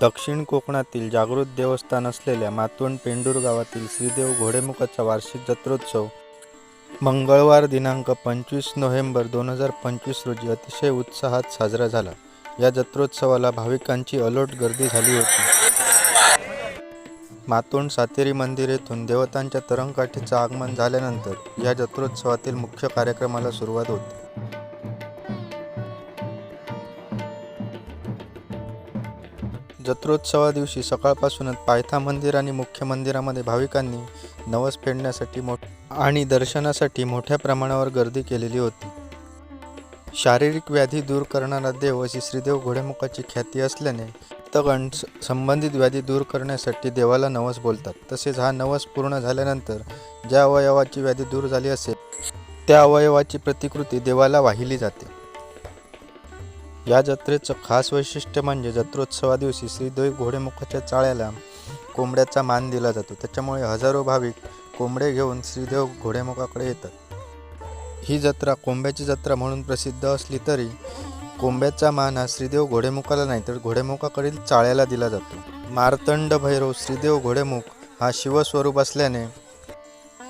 दक्षिण कोकणातील जागृत देवस्थान असलेल्या मातवण पेंडूर गावातील श्रीदेव घोडेमुखाचा वार्षिक जत्रोत्सव मंगळवार दिनांक पंचवीस नोव्हेंबर दोन हजार पंचवीस रोजी अतिशय उत्साहात साजरा झाला. या जत्रोत्सवाला भाविकांची अलोट गर्दी झाली होती. मातोंड सातेरी मंदिर येथून देवतांच्या तरंगकाठीचं आगमन झाल्यानंतर या जत्रोत्सवातील मुख्य कार्यक्रमाला सुरुवात होती. जत्रोत्सवा दिवशी सकाळपासूनच पायथा मंदिर आणि मुख्य मंदिरामध्ये भाविकांनी नवस फेडण्यासाठी मोठ आणि दर्शनासाठी मोठ्या प्रमाणावर गर्दी केलेली होती. शारीरिक व्याधी दूर करणारा देव अशी श्रीदेव घोडेमुखाची ख्याती असल्याने भक्तगण स- संबंधित व्याधी दूर करण्यासाठी देवाला नवस बोलतात. तसेच हा नवस पूर्ण झाल्यानंतर ज्या अवयवाची व्याधी दूर झाली असेल त्या अवयवाची प्रतिकृती देवाला वाहिली जाते. या जत्रेचं खास वैशिष्ट्य म्हणजे जत्रोत्सवा दिवशी श्रीदेवी घोडेमुखाच्या चाळ्याला कोंबड्याचा मान दिला जातो. त्याच्यामुळे हजारो भाविक कोंबडे घेऊन श्रीदेव घोडेमुखाकडे येतात. ही जत्रा कोंब्याची जत्रा म्हणून प्रसिद्ध असली तरी कोंब्याचा मान हा श्रीदेव घोडेमुखाला नाही तर घोडेमुखाकडील चाळ्याला दिला जातो. मार्तंड भैरव श्रीदेव घोडेमुख हा शिवस्वरूप असल्याने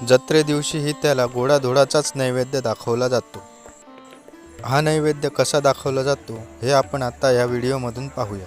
जत्रे दिवशीही त्याला गोडाधोडाचाच नैवेद्य दाखवला जातो. हा नैवेद्य कसा दाखवला जातो हे आपण आता या व्हिडिओमधून पाहूया.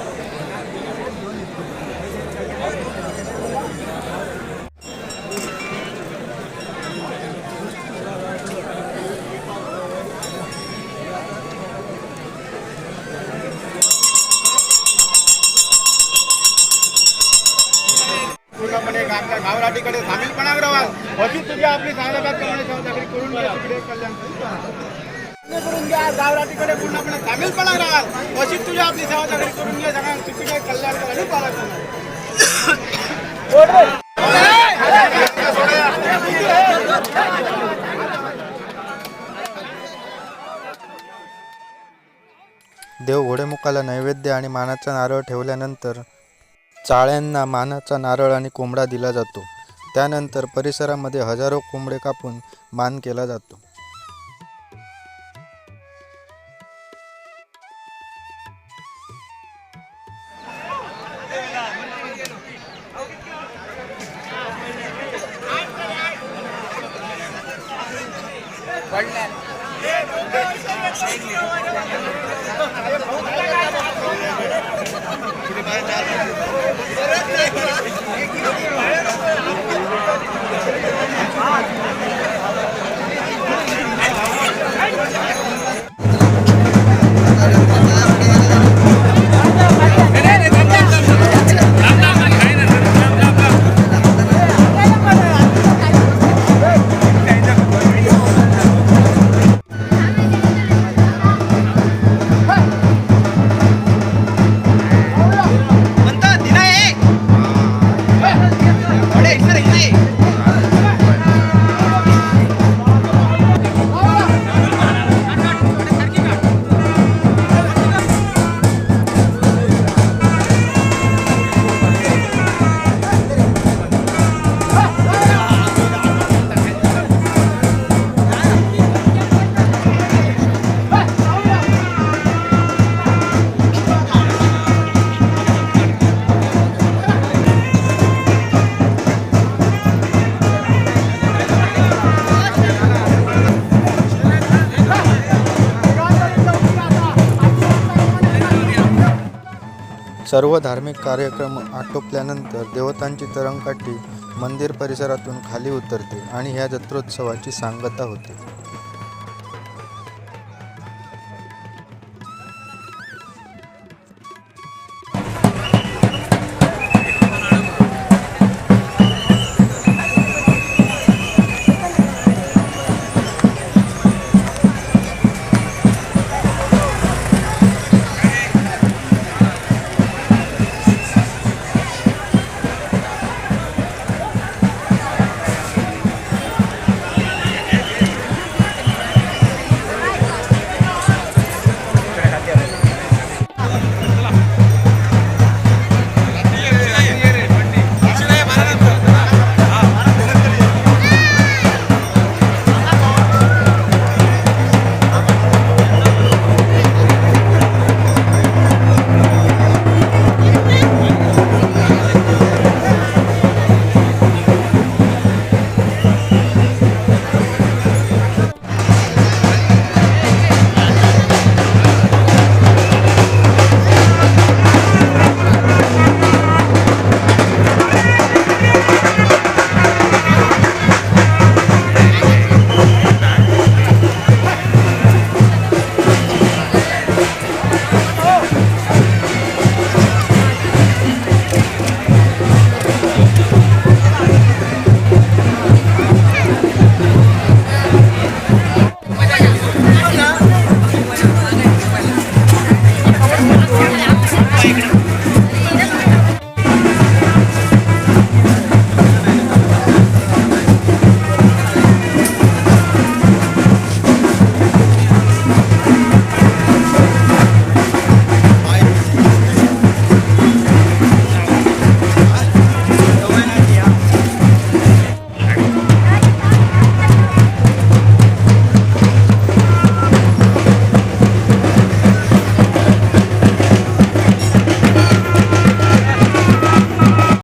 राहाल आपली साहेबात करणे करून घ्या तिकडे पूर्ण आपण सामील गावराटीकडे राहाल अशीच तुझ्या आपली सेवा जागरी करून घ्या सगळ्या तिकडे कल्याण करायला पाहिजे देव घोडेमुखाला नैवेद्य आणि मानाचा नारळ ठेवल्यानंतर चाळ्यांना मानाचा नारळ आणि कोंबडा दिला जातो. त्यानंतर परिसरामध्ये हजारो कोंबडे कापून मान केला जातो. ভাই सर्व धार्मिक कार्यक्रम आटोपल्यानंतर देवतांची तरंगकाठी मंदिर परिसरातून खाली उतरते आणि ह्या जत्रोत्सवाची सांगता होते.